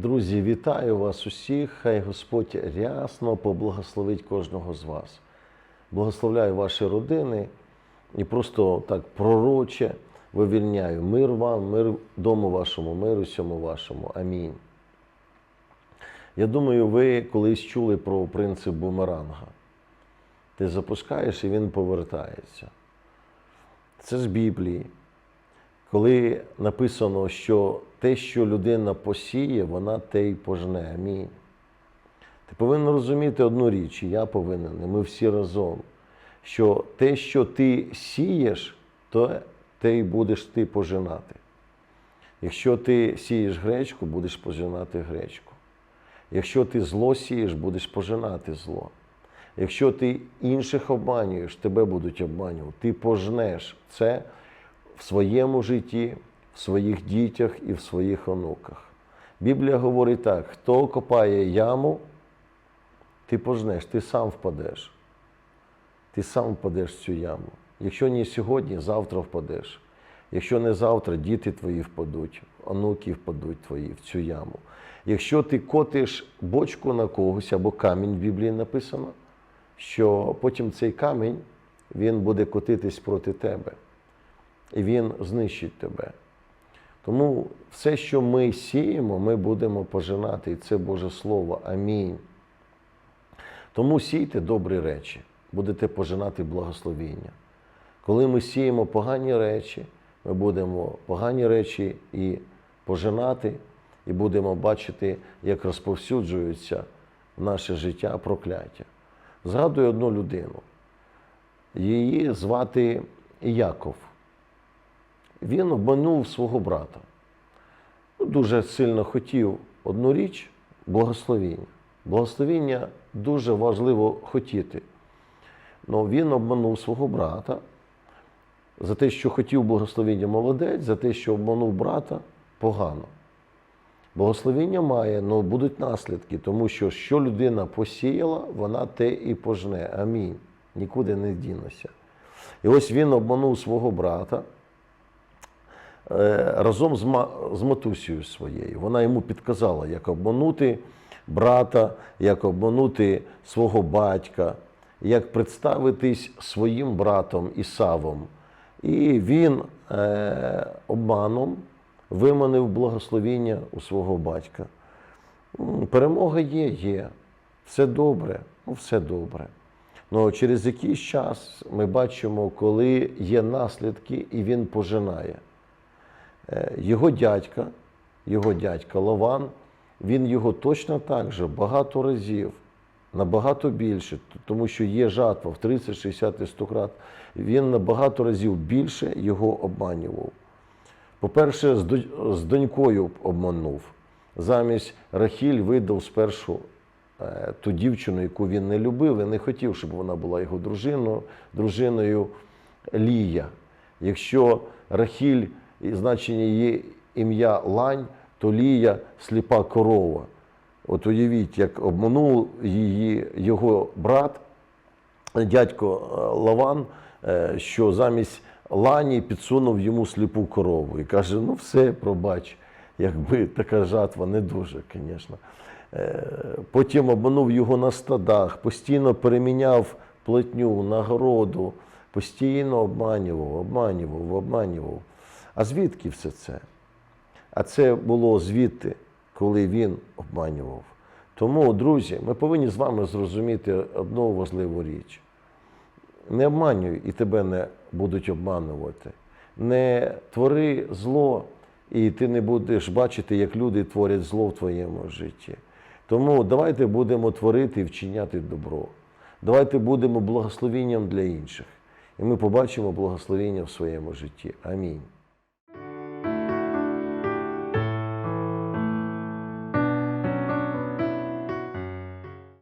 Друзі, вітаю вас усіх. Хай Господь рясно поблагословить кожного з вас. Благословляю ваші родини і просто так пророче вивільняю мир вам, мир дому вашому, миру всьому вашому. Амінь. Я думаю, ви колись чули про принцип бумеранга. Ти запускаєш і він повертається. Це з Біблії. Коли написано, що те, що людина посіє, вона те й пожне. Амінь. Ти повинен розуміти одну річ, і я повинен, і ми всі разом, що те, що ти сієш, то те й будеш ти пожинати. Якщо ти сієш гречку, будеш пожинати гречку. Якщо ти зло сієш, будеш пожинати зло. Якщо ти інших обманюєш, тебе будуть обманювати. Ти пожнеш це в своєму житті, в своїх дітях і в своїх онуках. Біблія говорить так: хто копає яму, ти пожнеш, ти сам впадеш. Ти сам впадеш в цю яму. Якщо не сьогодні, завтра впадеш. Якщо не завтра, діти твої впадуть, онуки впадуть твої в цю яму. Якщо ти котиш бочку на когось або камінь в Біблії написано, що потім цей камінь він буде котитись проти тебе, і він знищить тебе. Тому все, що ми сіємо, ми будемо пожинати, і це Боже Слово. Амінь. Тому сійте добрі речі, будете пожинати благословіння. Коли ми сіємо погані речі, ми будемо погані речі і пожинати, і будемо бачити, як розповсюджується наше життя прокляття. Згадую одну людину. Її звати Яков. Він обманув свого брата. Ну, Дуже сильно хотів одну річ благословіння. Благословіння дуже важливо хотіти. Но він обманув свого брата за те, що хотів благословіння молодець, за те, що обманув брата погано. Благословіння має, але будуть наслідки, тому що що людина посіяла, вона те і пожне. Амінь. Нікуди не дінуся. І ось він обманув свого брата разом з, ма, з матусею своєю. Вона йому підказала, як обманути брата, як обманути свого батька, як представитись своїм братом Ісавом. І він е, обманом виманив благословіння у свого батька. Перемога є, є. Все добре, ну все добре. Ну, через якийсь час ми бачимо, коли є наслідки, і він пожинає. Е, Його дядька, його дядька Лаван, він його точно так же багато разів, набагато більше, тому що є жатва в 30, 60 і 100 крат, він набагато разів більше його обманював. По-перше, з донькою обманув. Замість Рахіль видав спершу е, ту дівчину, яку він не любив і не хотів, щоб вона була його дружиною, дружиною Лія. Якщо Рахіль і значення її ім'я Лань, то Лія сліпа корова. От уявіть, як обманув її його брат, дядько е, Лаван, е, що замість лані підсунув йому сліпу корову і каже: ну все, пробач, якби така жатва не дуже, звісно. Е, Потім обманув його на стадах, постійно переміняв платню, нагороду, постійно обманював, обманював, обманював. А звідки все це? А це було звідти, коли він обманював. Тому, друзі, ми повинні з вами зрозуміти одну важливу річ. Не обманюй і тебе не будуть обманувати. Не твори зло, і ти не будеш бачити, як люди творять зло в твоєму житті. Тому давайте будемо творити і вчиняти добро. Давайте будемо благословенням для інших. І ми побачимо благословення в своєму житті. Амінь.